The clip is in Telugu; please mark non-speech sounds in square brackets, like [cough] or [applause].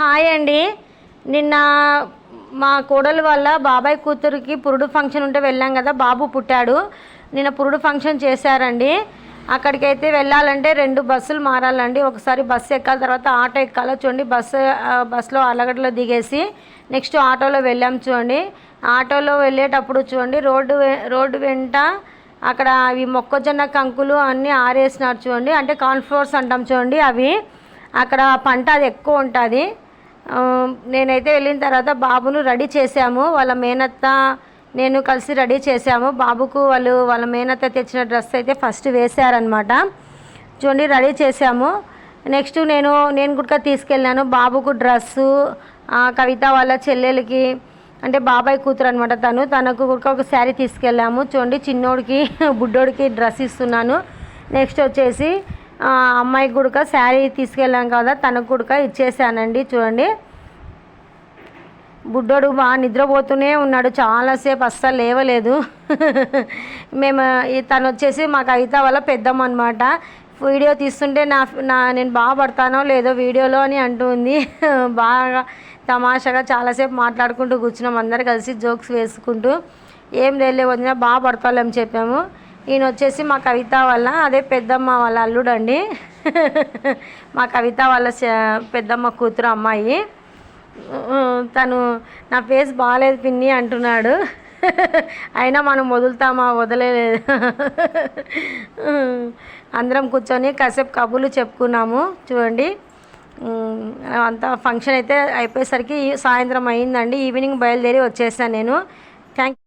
హాయ్ అండి. నిన్న మా కోడలు వల్ల బాబాయ్ కూతురికి పురుడు ఫంక్షన్ ఉంటే వెళ్ళాం కదా బాబు పుట్టాడు. నిన్న పురుడు ఫంక్షన్ చేశారండి. అక్కడికైతే వెళ్ళాలంటే రెండు బస్సులు మారాలండి. ఒకసారి బస్సు ఎక్కాల తర్వాత ఆటో ఎక్కాలో చూడండి. బస్సు బస్సులో అలగడ్డలో దిగేసి నెక్స్ట్ ఆటోలో వెళ్ళాం చూడండి. ఆటోలో వెళ్ళేటప్పుడు చూడండి రోడ్డు రోడ్డు వెంట అక్కడ అవి మొక్కజొన్న కంకులు అన్నీ ఆరేసినారు చూడండి. అంటే కాన్ఫ్లోర్స్ అంటాం చూడండి అవి. అక్కడ పంట అది ఎక్కువ ఉంటుంది. నేనైతే వెళ్ళిన తర్వాత బాబును రెడీ చేశాము. వాళ్ళ మేనత్త నేను కలిసి రెడీ చేశాము. బాబుకు వాళ్ళు వాళ్ళ మేనత్త తెచ్చిన డ్రెస్ అయితే ఫస్ట్ వేశారనమాట చూడండి రెడీ చేశాము. నెక్స్ట్ నేను నేను కూడా తీసుకెళ్ళాను. బాబుకు డ్రెస్సు కవిత వాళ్ళ చెల్లెలకి అంటే బాబాయ్ కూతురు అనమాట తను. తనకు కూడా ఒక శారీ తీసుకెళ్ళాము. చూడండి చిన్నోడికి [laughs] బుడ్డోడికి డ్రెస్ ఇస్తున్నాను. నెక్స్ట్ వచ్చేసి అమ్మాయికి కూడా శారీ తీసుకెళ్ళాం కదా తనకు కూడా ఇచ్చేసానండి చూడండి. బుడ్డోడు బాగా నిద్రపోతూనే ఉన్నాడు చాలాసేపు అస్సలు లేవలేదు. [laughs] మేము తను వచ్చేసి మాకు అయితే వల్ల పెద్దమ్మ అనమాట వీడియో తీస్తుంటే నా నా నేను బాగా పడతానో లేదో వీడియోలో అని అంటుంది [laughs] బాగా తమాషాగా చాలాసేపు మాట్లాడుకుంటూ కూర్చున్నాం అందరు కలిసి జోక్స్ వేసుకుంటూ. ఏం లేలే వదిన బాగా పడతాలని చెప్పాము. ఈయన వచ్చేసి మా కవిత వాళ్ళ అదే పెద్దమ్మ వాళ్ళ అల్లుడు అండి మా కవిత వాళ్ళ పెద్దమ్మ కూతురు అమ్మాయి. తను నా ఫేస్ బాగాలేదు పిన్ని అంటున్నాడు. అయినా మనం వదులుతామా వదలలేదు. అందరం కూర్చొని కాసేపు కబుర్లు చెప్పుకున్నాము చూడండి. అంతా ఫంక్షన్ అయితే అయిపోయేసరికి సాయంత్రం అయిందండి. ఈవినింగ్ బయలుదేరి వచ్చేసాను నేను. థ్యాంక్